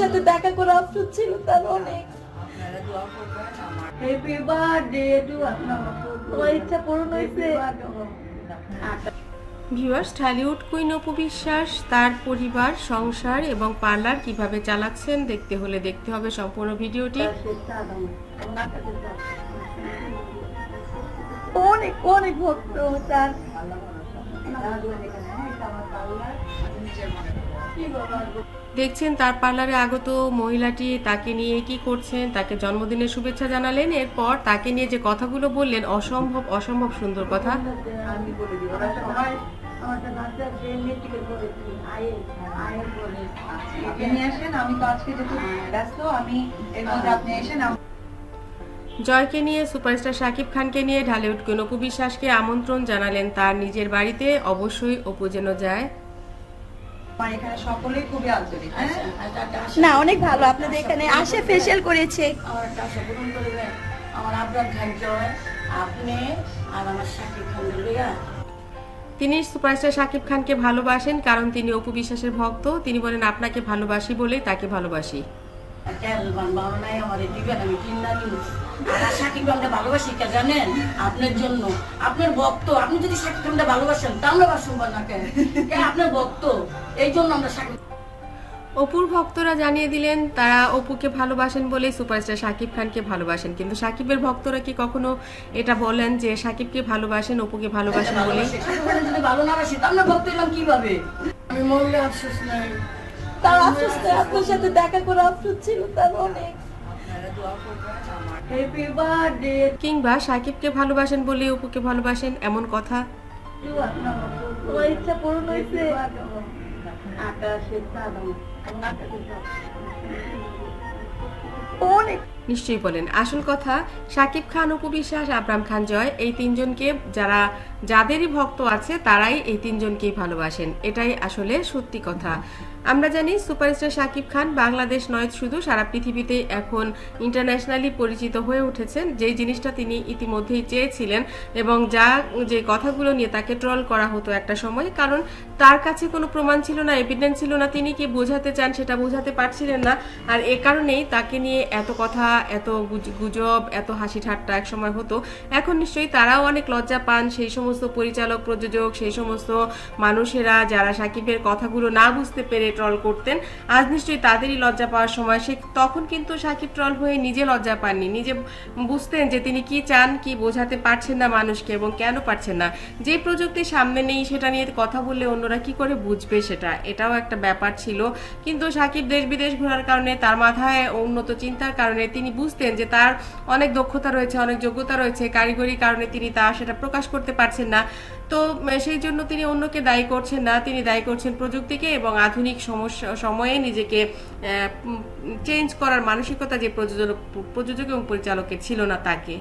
সাথে দেখা করে আফসোস ছিল তার অনেক। হ্যাপি বার্থডে টু তোমার ইচ্ছা পূরণ হয়েছে। ভিউয়ার্স ঢালিউড কুইন অপু বিশ্বাস তার পরিবার সংসার এবং পার্লার কীভাবে চালাচ্ছেন দেখতে হলে দেখতে হবে সম্পূর্ণ ভিডিওটি। অনেক অনেক ভক্ত তার। দেখছেন তার পার্লারে আগত মহিলাটি তাকে নিয়ে কি করছেন তাকে জন্মদিনের শুভেচ্ছা জানালেন এরপর তাকে নিয়ে যে কথাগুলো বললেন অসম্ভব অসম্ভব সুন্দর কথা। জয়কে নিয়ে সুপারস্টার শাকিব খানকে নিয়ে ঢালিউড অপু বিশ্বাসকে আমন্ত্রণ জানালেন তার নিজের বাড়িতে অবশ্যই অপু যেন যায়। আমার এখানে সকলেই খুবই আন্তরিক হ্যাঁ? না অনেক ভালো। আপনাদের এখানে আসে ফেসিয়াল করেছে। আমার আবরাম খান জয় আপনি আর আমার সাকিব খান লইয়া। তিনি সুপারস্টার শাকিব খানকে ভালোবাসেন কারণ তিনি অপু বিশ্বাসের ভক্ত। তিনি বলেন আপনাকে ভালোবাসি বলেই তাকে ভালোবাসি। আপনার জন্য। আপনার ভক্ত। আপনি যদি সাকিব খানকে ভালোবাসেন তা আমরা বাসুন না কেন আপনার ভক্ত? এই জন্য আমরা সাকিব অপুর ভক্তরা জানিয়ে দিলেন তারা অপুকে ভালোবাসেন বলেই সুপারস্টার শাকিব খানকে ভালোবাসেন। কিন্তু সাকিবের ভক্তরা কি কখনো এটা বলেন যে সাকিবকে ভালোবাসেন অপুকে ভালোবাসেন বলে যদি ভালো না বাসি তা আমরা ভক্ত এলাম কীভাবে? আমি মরলে আফসোস নাই। তার আফসোস আপনার সাথে দেখা করে আফসোস ছিল তার অনেক কিংবা সাকিবকে ভালোবাসেন বলে অপুকে ভালোবাসেন এমন কথা? ইচ্ছা পূরণ হয়েছে? নিশ্চয়ই বলেন। আসল কথা সাকিব খান অপু বিশ্বাস আবরাম খান জয় এই তিনজনকে যারা যাদেরই ভক্ত আছে, তারাই এই তিনজনকেই ভালোবাসেন। এটাই আসলে সত্যি কথা। আমরা জানি সুপারস্টার সাকিব খান বাংলাদেশ নয় শুধু, সারা পৃথিবীতে এখন ইন্টারন্যাশনালি পরিচিত হয়ে উঠেছেন। যেই জিনিসটা তিনি ইতিমধ্যেই চেয়েছিলেন এবং যা, যে কথাগুলো নিয়ে তাকে ট্রল করা হতো একটা সময়, কারণ তার কাছে কোনো প্রমাণ ছিল না এভিডেন্স ছিল না, তিনি কি বোঝাতে চান সেটা বোঝাতে পারছিলেন না। আর এ কারণেই তাকে নিয়ে এত কথা, এত গুজব, এত হাসি ঠাট্টা এক সময় হতো। এখন নিশ্চয়ই তারাও অনেক লজ্জা পান, সেই সমস্ত পরিচালক, প্রযোজক, সেই সমস্ত মানুষেরা যারা সাকিবের কথাগুলো না বুঝতে পেরে ট্রল করতেন, আজ নিশ্চয়ই তাদেরই লজ্জা পাওয়ার সময়। সে তখন কিন্তু সাকিব ট্রল হয়ে নিজে লজ্জা পাননি। নিজে বুঝতেন যে তিনি কি চান, কি বোঝাতে পারছেন না মানুষকে এবং কেন পারছেন না। যে প্রযুক্তি সামনে নেই সেটা নিয়ে কথা বললে অন্যরা কি করে বুঝবে সেটা? এটাও একটা ব্যাপার ছিল। কিন্তু সাকিব দেশ বিদেশ ঘোরার কারণে, তার মাথায় উন্নত চিন্তার কারণে তিনি বুঝতেন যে তার অনেক দক্ষতা রয়েছে, অনেক যোগ্যতা রয়েছে। কারিগরি কারণে তিনি তা সেটা প্রকাশ করতে পারছেন না। তো সেই জন্য তিনি অন্যকে দায়ী করছেন না। তিনি দায়ী করছেন প্রযুক্তিকে এবং আধুনিক সমস্যা, সময়ে নিজেকে চেঞ্জ করার মানসিকতা যে প্রযোজক প্রযোজক এবং পরিচালকের ছিল না তাকে।